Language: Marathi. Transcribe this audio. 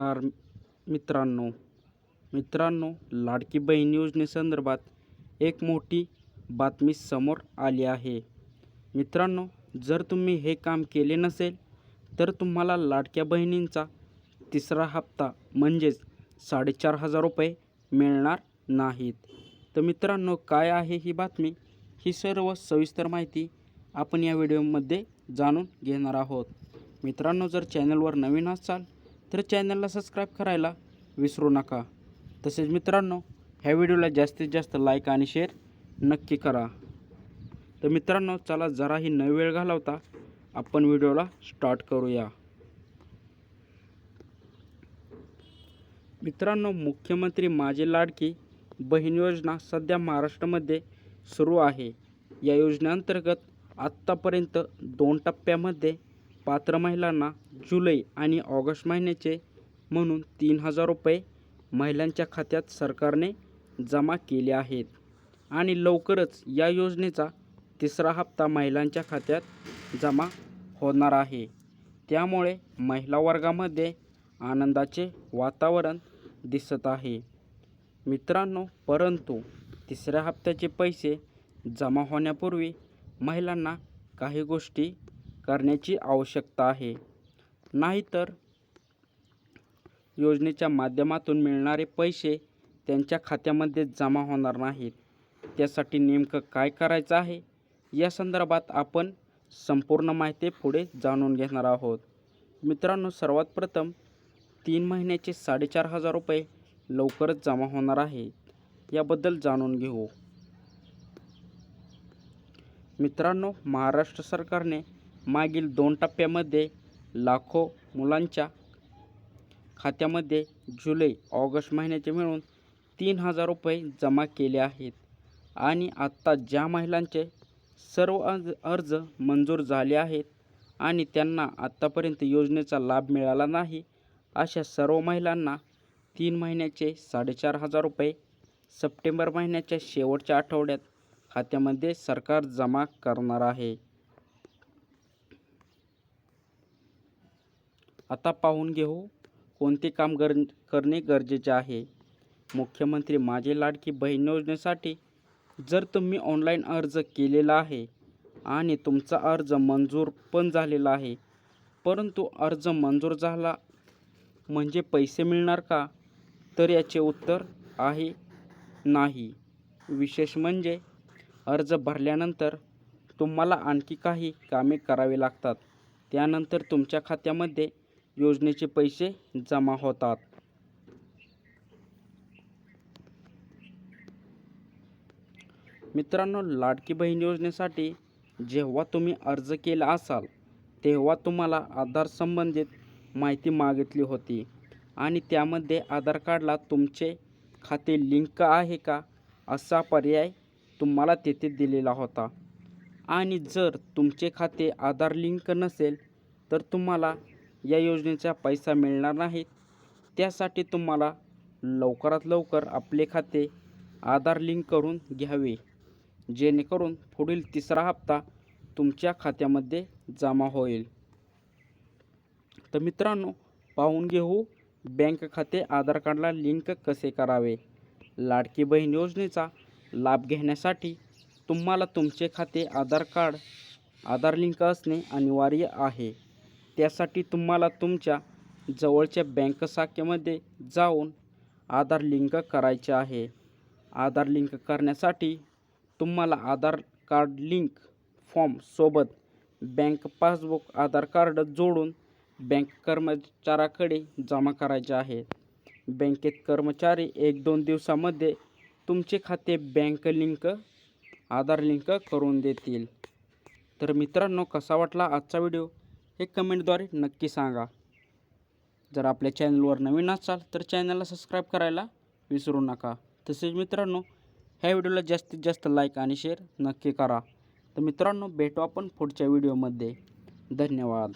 नमस्कार मित्रांनो. मित्रांनो लाडकी बहीण योजनेसंदर्भात एक मोठी बातमी समोर आली आहे. मित्रांनो जर तुम्ही हे काम केले नसेल तर तुम्हाला लाडक्या बहिणींचा तिसरा हप्ता म्हणजेच साडेचार हजार रुपये मिळणार नाहीत. तर मित्रांनो काय आहे ही बातमी? ही सर्व सविस्तर माहिती आपण या व्हिडिओमध्ये जाणून घेणार आहोत. मित्रांनो जर चॅनलवर नवीन असाल तर चॅनलला सबस्क्राईब करायला विसरू नका. तसेच मित्रांनो ह्या व्हिडिओला जास्तीत जास्त लाईक आणि शेअर नक्की करा. तर मित्रांनो चला जराही न वेळ घालवता आपण व्हिडिओला स्टार्ट करूया. मित्रांनो मुख्यमंत्री माझी लाडकी बहीण योजना सध्या महाराष्ट्रामध्ये सुरू आहे. या योजनेअंतर्गत आत्तापर्यंत दोन टप्प्यामध्ये पात्र महिलांना जुलै आणि ऑगस्ट महिन्याचे म्हणून तीन हजार रुपये महिलांच्या खात्यात सरकारने जमा केले आहेत. आणि लवकरच या योजनेचा तिसरा हप्ता महिलांच्या खात्यात जमा होणार आहे. त्यामुळे महिला वर्गामध्ये आनंदाचे वातावरण दिसत आहे. मित्रांनो परंतु तिसऱ्या हप्त्याचे पैसे जमा होण्यापूर्वी महिलांना काही गोष्टी करण्याची आवश्यकता आहे. नाहीतर योजनेच्या माध्यमातून मिळणारे पैसे त्यांच्या खात्यामध्ये जमा होणार नाहीत. त्यासाठी नेमकं काय करायचं आहे? या संदर्भात आपण संपूर्ण माहिती पुढे जाणून घेणार आहोत. मित्रांनो सर्वात प्रथम तीन महिन्याचे साडेचार हजार रुपये लवकरच जमा होणार आहेत याबद्दल जाणून घेऊ. मित्रांनो महाराष्ट्र सरकारने मागील दोन टप्प्यामध्ये लाखो मुलांच्या खात्यामध्ये जुलै ऑगस्ट महिन्याचे मिळून तीन हजार रुपये जमा केले आहेत. आणि आत्ता ज्या महिलांचे सर्व अर्ज अर्ज मंजूर झाले आहेत आणि त्यांना आत्तापर्यंत योजनेचा लाभ मिळाला नाही अशा सर्व महिलांना तीन महिन्याचे साडेचार हजार रुपये सप्टेंबर महिन्याच्या शेवटच्या आठवड्यात खात्यामध्ये सरकार जमा करणार आहे. आता पाहून घेऊ कोणते काम गर करणे गरजेचे आहे. मुख्यमंत्री माझी लाडकी बहीण योजनेसाठी जर तुम्ही ऑनलाईन अर्ज केलेला आहे आणि तुमचा अर्ज मंजूर पण झालेला आहे परंतु अर्ज मंजूर झाला म्हणजे पैसे मिळणार का? तर याचे उत्तर आहे नाही. विशेष म्हणजे अर्ज भरल्यानंतर तुम्हाला आणखी काही कामे करावी लागतात. त्यानंतर तुमच्या खात्यामध्ये योजनेचे पैसे जमा होतात. मित्रांनो लाडकी बहीण योजनेसाठी जेव्हा तुम्ही अर्ज केला असाल तेव्हा तुम्हाला आधार संबंधित माहिती मागितली होती. आणि त्यामध्ये आधार कार्डला तुमचे खाते लिंक आहे का असा पर्याय तुम्हाला तेथे दिलेला होता. आणि जर तुमचे खाते आधार लिंक नसेल तर तुम्हाला या योजनेचा पैसा मिळणार नाहीत. त्यासाठी तुम्हाला लवकरात लवकर आपले खाते आधार लिंक करून घ्यावे. जेणेकरून पुढील तिसरा हप्ता तुमच्या खात्यामध्ये जमा होईल. तर मित्रांनो पाहून घेऊ बँक खाते आधार कार्डला लिंक कसे करावे. लाडकी बहीण योजनेचा लाभ घेण्यासाठी तुम्हाला तुमचे खाते आधार कार्ड आधार लिंक असणे अनिवार्य आहे. त्यासाठी तुम्हाला तुमच्या जवळच्या बँक शाखेमध्ये जाऊन आधार लिंक करायचे आहे. आधार लिंक करण्यासाठी तुम्हाला आधार कार्ड लिंक फॉर्मसोबत बँक पासबुक आधार कार्ड जोडून बँक कर्मचाऱ्याकडे जमा करायचे आहे. बँकेत कर्मचारी एक दोन दिवसामध्ये तुमचे खाते बँक लिंक आधार लिंक करून देतील. तर मित्रांनो कसा वाटला आजचा व्हिडिओ? हे कमेंटद्वारे नक्की सांगा. जर आपल्या चॅनलवर नवीन असाल तर चॅनलला सबस्क्राईब करायला विसरू नका. तसेच मित्रांनो ह्या व्हिडिओला जास्तीत जास्त लाईक आणि शेअर नक्की करा. तर मित्रांनो भेटू आपण पुढच्या व्हिडिओमध्ये. धन्यवाद.